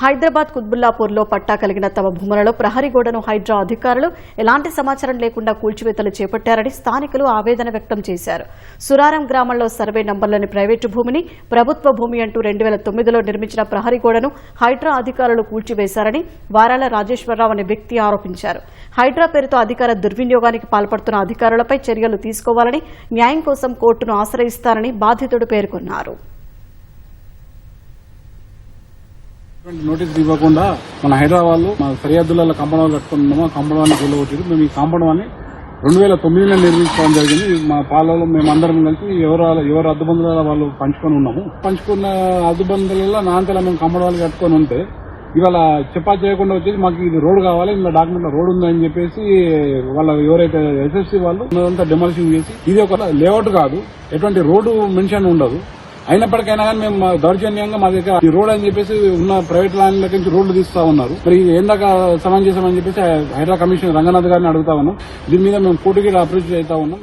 హైదరాబాద్ కుత్బుల్లాపూర్లో పట్టా కలిగిన తమ భూములలో ప్రహరీ గోడను హైడ్రా అధికారులు ఎలాంటి సమాచారం లేకుండా కూల్చివేతలు చేపట్టారని స్థానికులు ఆవేదన వ్యక్తం చేశారు. సురారం గ్రామంలో సర్వే నంబర్లోని ప్రైవేటు భూమిని ప్రభుత్వ భూమి అంటూ రెండు వేల తొమ్మిదిలో నిర్మించిన ప్రహరీ గోడను హైడ్రా అధికారులు కూల్చివేశారని వారాల రాజేశ్వరరావు అనే వ్యక్తి ఆరోపించారు. హైడ్రా పేరుతో అధికార దుర్వినియోగానికి పాల్పడుతున్న అధికారులపై చర్యలు తీసుకోవాలని న్యాయం కోసం కోర్టును ఆశ్రయిస్తారని బాధితుడు పేర్కొన్నారు. నోటీస్ నోటీసులు ఇవ్వకుండా మన హైదరాబాద్లో మన సరిహద్దులలో కంపౌండ్ కట్టుకున్నాము ఆ కంపౌండ్ కూలగొట్టారు మేము ఈ కంపౌండ్ అని రెండు వేల తొమ్మిదిలో నిర్మించుకోవడం జరిగింది. మా పాలలో మేము అందరం కలిసి ఎవరు ఎవరు అద్దుబందుల వాళ్ళు పంచుకొని ఉన్నాము. పంచుకున్న అద్దుబందులలో నాంతలా మేము కంపౌండ్ వాళ్ళు కట్టుకొని ఉంటే ఇవాళ చెప్పా చేయకుండా వచ్చేసి మాకు ఇది రోడ్ కావాలి ఇలా డాక్యుమెంట్ రోడ్ ఉందని చెప్పేసి వాళ్ళ ఎవరైతే ఎస్ఎస్సీ వాళ్ళు అంతా డెమాలిషింగ్ చేసి ఇది ఒక లేఅవుట్ కాదు. ఎటువంటి రోడ్డు మెన్షన్ ఉండదు. అయినప్పటికైనా కానీ మేము దౌర్జన్యంగా మా దగ్గర ఈ రోడ్ అని చెప్పేసి ఉన్న ప్రైవేట్ ల్యాండ్ దగ్గర నుంచి రోడ్లు తీస్తా ఉన్నారు. మరి ఇది ఏందాక సమంజసం అని చెప్పేసి హైదరాబాద్ కమిషనర్ రంగనాథ్ గారిని అడుగుతా ఉన్నాం. దీని మీద మేము కోర్టుకి అప్రోచ్ అవుతా ఉన్నాం.